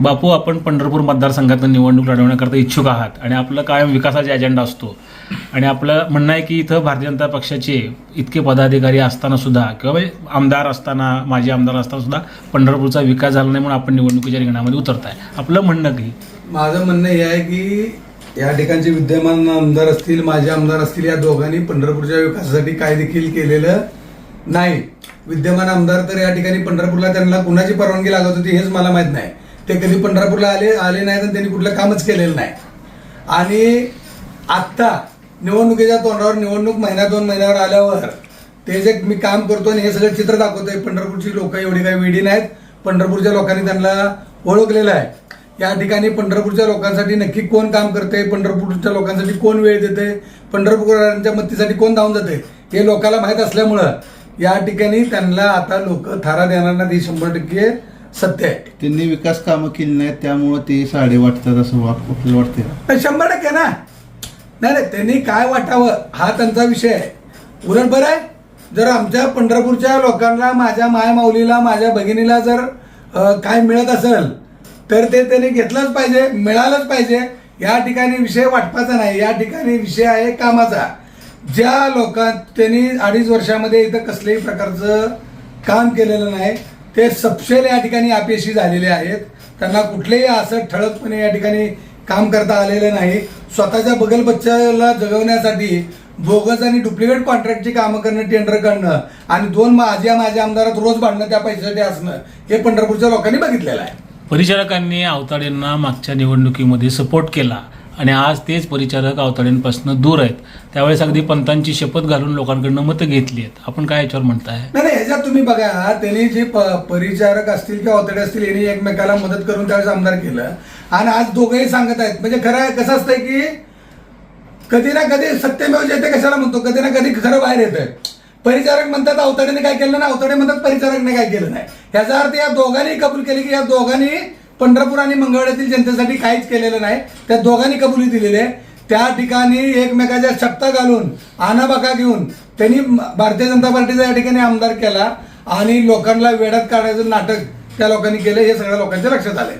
बापू आपण पंढरपूर मतदारसंघातून निवडणूक लढवण्याकरता इच्छुक आहात आणि आपलं कायम विकासाचा एजेंडा असतो. आणि आपलं म्हणणं आहे की इथं भारतीय जनता पक्षाचे इतके पदाधिकारी असताना सुद्धा किंवा म्हणजे आमदार असताना माजी आमदार असताना सुद्धा पंढरपूरचा विकास झाला नाही म्हणून आपण निवडणुकीच्या रिंगणामध्ये उतरताय. आपलं म्हणणं की? माझं म्हणणं हे आहे की या ठिकाणचे विद्यमान आमदार असतील माजी आमदार असतील या दोघांनी पंढरपूरच्या विकासासाठी काय देखील केलेलं नाही. विद्यमान आमदार तर या ठिकाणी पंढरपूरला त्यांना कुणाची परवानगी लागत होती हेच मला माहीत नाही. ते कधी पंढरपूरला आले आले नाहीत आणि त्यांनी कुठलं कामच केलेलं नाही. आणि आत्ता निवडणुकीच्या तोंडावर निवडणूक महिन्या दोन महिन्यावर आल्यावर ते जे मी काम करतो आणि हे सगळं चित्र दाखवतोय पंढरपूरची लोक एवढी काही वेडी नाहीत. पंढरपूरच्या लोकांनी त्यांना ओळखलेलं आहे. या ठिकाणी पंढरपूरच्या लोकांसाठी नक्की कोण काम करते पंढरपूरच्या लोकांसाठी कोण वेळ देते पंढरपूरच्या मतीसाठी कोण धावून जाते हे लोकांना माहीत असल्यामुळं या ठिकाणी त्यांना आता लोक थारा देणार नाही शंभर टक्के सत्य आहे. त्यांनी विकास कामं केली नाहीत त्यामुळं ते साडे वाटतात असं वाट आपल्याला वाटते शंभर टक्के ना. नाही नाही त्यांनी काय वाटावं हा त्यांचा विषय आहे. उलट बरं आहे जर आमच्या पंढरपूरच्या लोकांना माझ्या माय माऊलीला माझ्या भगिनीला जर अ, काय मिळत असेल तर ते त्यांनी घेतलंच पाहिजे मिळालंच पाहिजे. या ठिकाणी विषय वाटपाचा नाही या ठिकाणी विषय आहे कामाचा. ज्या लोकां त्यांनी अडीच वर्षामध्ये इथं कसल्याही प्रकारचं काम केलेलं नाही ते सपशेल या ठिकाणी अपयशी झालेले आहेत. त्यांना कुठलेही असं ठळकपणे या ठिकाणी काम करता आलेलं नाही. स्वतःच्या बगलबच्च्याला जगवण्यासाठी बोगस आणि डुप्लिकेट कॉन्ट्रॅक्टची कामं करणं टेंडर करणं आणि दोन माझ्या माझ्या आमदारात रोज भांडणं त्या पैशासाठी असणं हे पंढरपूरच्या लोकांनी बघितलेलं आहे. परिचारकांनी आवताडेंना मागच्या निवडणुकीमध्ये सपोर्ट केला. आणि आज तेच परिचारक आवताडेंपासून दूर आहेत. त्यावेळेस अगदी पंतांची शपथ घालून लोकांकडनं मतं घेतली आहेत. आपण काय याच्यावर म्हणताय? नाही नाही ह्याच्यात तुम्ही बघा त्यांनी जे प- परिचारक असतील किंवा अवतडे असतील यांनी एकमेकाला मदत करून त्यावेळेस आमदार केलं. आणि आज दोघंही सांगत आहेत. म्हणजे खरं कसं असतंय की कधी ना कधी सत्यमेव जयते कशाला म्हणतो? कधी ना कधी खरं बाहेर येतंय. परिचारक म्हणतात अवतडेने काय केलं नाही अवतडे म्हणतात परिचारकने काय केलं नाही. याचा अर्थ या दोघांनी कबूल केली की या दोघांनी पंढरपूर आणि मंगळवेढ्यातील जनतेसाठी काहीच केलेलं नाही. त्या दोघांनी कबुली दिलेली आहे. त्या ठिकाणी एकमेकाच्या शक्ता घालून आनाबाका घेऊन त्यांनी भारतीय जनता पार्टीचा या ठिकाणी आमदार केला आणि लोकांना वेड्यात काढायचं नाटक त्या लोकांनी केलं हे सगळ्या लोकांच्या लक्षात आलंय.